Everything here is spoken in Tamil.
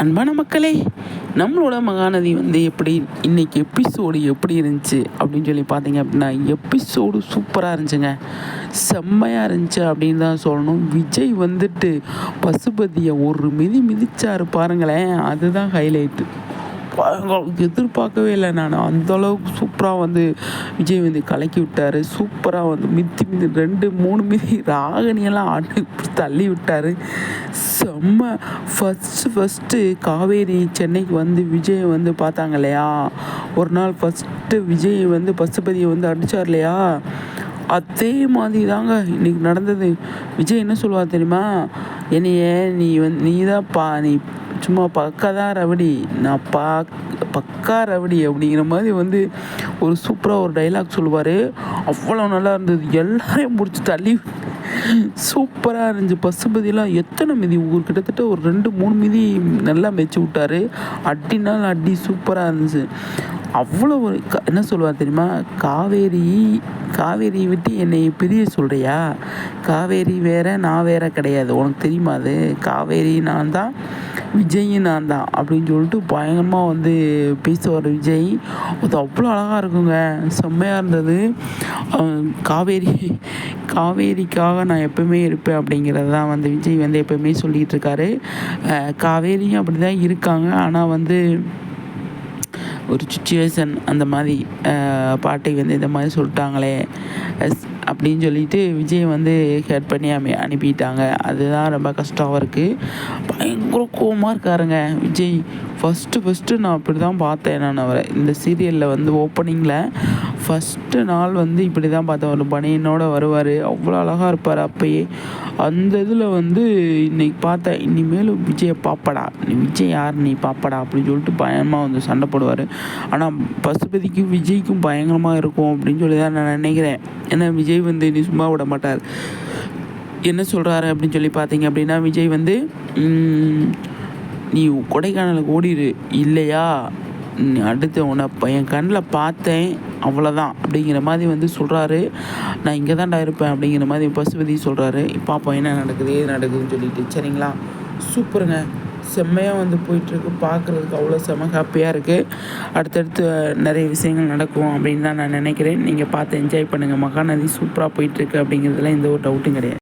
அன்பான மக்களே நம்மளோட மகாநதி வந்து எப்படி இன்னைக்கு எபிசோடு எப்படி இருந்துச்சு அப்படின்னு சொல்லி பார்த்தீங்க அப்படின்னா எபிசோடு சூப்பராக இருந்துச்சுங்க. செம்மையாக இருந்துச்சு அப்படின்னு தான் சொல்லணும். விஜய் வந்துட்டு பசுபதியை ஒரு மிதி மிதிச்சாரு பாருங்களேன். அதுதான் ஹைலைட்டு எதிர்பார்க்கவே இல்லை நான். அந்த அளவுக்கு சூப்பராக வந்து விஜய் வந்து கலக்கி விட்டார். சூப்பராக வந்து மித்தி மிதி ரெண்டு மூணு மிதி ராகினியெல்லாம் ஆட்டு தள்ளி விட்டார். செம்ம. ஃபஸ்ட்டு ஃபஸ்ட்டு காவேரி சென்னைக்கு வந்து விஜய் வந்து பார்த்தாங்க இல்லையா? ஒரு நாள் ஃபஸ்ட்டு விஜய் வந்து பசுபதியை வந்து அடித்தார் இல்லையா? அதே மாதிரி தாங்க இன்றைக்கி நடந்தது. விஜய் என்ன சொல்லுவார் தெரியுமா? என்னைய நீ வந்து நீ தான் பா நீ சும்மா பக்கா தான் ரவடி. நான் பா பக்கா ரவடி அப்படிங்கிற மாதிரி வந்து ஒரு சூப்பராக ஒரு டைலாக் சொல்லுவார். அவ்வளோ நல்லா இருந்தது. எல்லாரையும் முடிச்சு தள்ளி. சூப்பராக இருந்துச்சு. பசுபதிலாம் எத்தனை மிதி? ஒரு கிட்டத்தட்ட ஒரு ரெண்டு மூணு மிதி நல்லா மெச்சு விட்டாரு. அடினால் அடி சூப்பராக இருந்துச்சு. அவ்வளோ ஒரு க என்ன சொல்லுவார் தெரியுமா? காவேரி காவேரி விட்டு என்னை பிரிய சொல்கிறியா காவேரி வேற நான் வேற கிடையாது. உனக்கு தெரியுமா அது? காவேரி நான் தான் விஜயும் நான் தான் அப்படின்னு சொல்லிட்டு பயங்கரமாக வந்து பேசுவார் விஜய். அது அவ்வளோ அழகாக இருக்குங்க. செம்மையாக இருந்தது. காவேரி காவேரிக்காக நான் எப்பவுமே இருப்பேன் அப்படிங்கிறது தான் வந்து விஜய் வந்து எப்போவுமே சொல்லிகிட்டு இருக்காரு. காவேரியும் அப்படி தான் இருக்காங்க. ஆனால் வந்து ஒரு சுச்சுவேஷன் அந்த மாதிரி பாட்டை வந்து இந்த மாதிரி சொல்லிட்டாங்களே அப்படின்னு சொல்லிட்டு விஜய் வந்து ஹெட் பண்ணி அமை அனுப்பிட்டாங்க. அதுதான் ரொம்ப கஷ்டம் இருக்குது பயங்கர கோவமாக இருக்காருங்க. விஜய் ஃபஸ்ட்டு ஃபஸ்ட்டு நான் அப்படி தான் பார்த்தேன் நான் அவரை. இந்த சீரியலில் வந்து ஓப்பனிங்கில் ஃபஸ்ட்டு நாள் வந்து இப்படி தான் பார்த்தேன் ஒரு பனியனோட வருவார். அவ்வளோ அழகாக இருப்பார் அப்போயே. அந்த இதில் வந்து இன்றைக்கி பார்த்தேன் இனிமேலும் விஜயை பாப்படா. நீ விஜய் யார்? நீ பாப்படா அப்படின்னு சொல்லிட்டு பயமாக வந்து சண்டை போடுவார். ஆனால் பசுபதிக்கும் விஜய்க்கும் பயங்கரமாக இருக்கும் அப்படின்னு சொல்லி தான் நான் நினைக்கிறேன். ஏன்னா விஜய் வந்து நீ சும்மா விட மாட்டார். என்ன சொல்கிறாரு அப்படின்னு சொல்லி பார்த்தீங்க அப்படின்னா விஜய் வந்து நீ கொடைக்கானலுக்கு ஓடிடு இல்லையா? அடுத்து உன்னை என் கண்ணில் பார்த்தேன் அவ்வளோதான் அப்படிங்கிற மாதிரி வந்து சொல்கிறாரு நான் இங்கே தான்டா இருப்பேன் அப்படிங்கிற மாதிரி பசுபதி சொல்கிறாரு பார்ப்போம் என்ன நடக்குது ஏது நடக்குதுன்னு சொல்லிட்டு. சரிங்களா? சூப்பருங்க. செம்மையாக வந்து போயிட்டுருக்கு. பார்க்குறதுக்கு அவ்வளோ செம்ம ஹாப்பியாக இருக்குது அடுத்தடுத்து நிறைய விஷயங்கள் நடக்கும் அப்படின்னு தான் நான் நினைக்கிறேன். நீங்கள் பார்த்து என்ஜாய் பண்ணுங்கள் மகாநதி சூப்பராக போயிட்டுருக்கு அப்படிங்கிறதுல எந்த ஒரு டவுட்டும் கிடையாது.